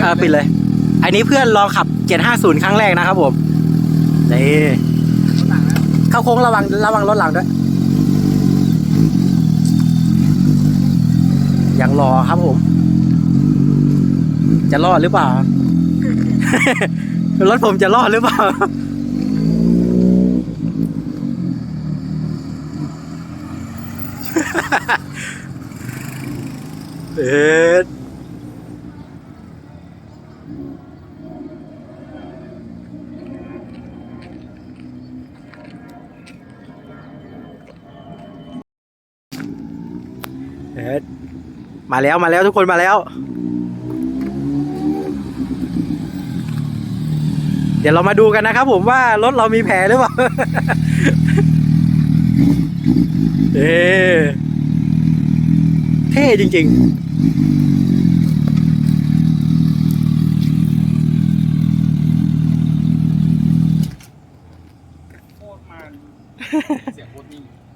เออปิดเลย อันนี้เพื่อนลองขับ 750 ครั้งแรกนะครับผมนี่เข้าโค้งระวังระวังรถหลังด้วยยังรอครับผม จะรอดหรือเปล่า รถผมจะรอดหรือเปล่าเอ็ด มาแล้วมาแล้วทุกคนมาแล้ว เดี๋ยวเรามาดูกันนะครับผมว่ารถเรามีแผลหรือเปล่าเอเท่จริงโคตรมันเสียงโคตรนิ่งๆ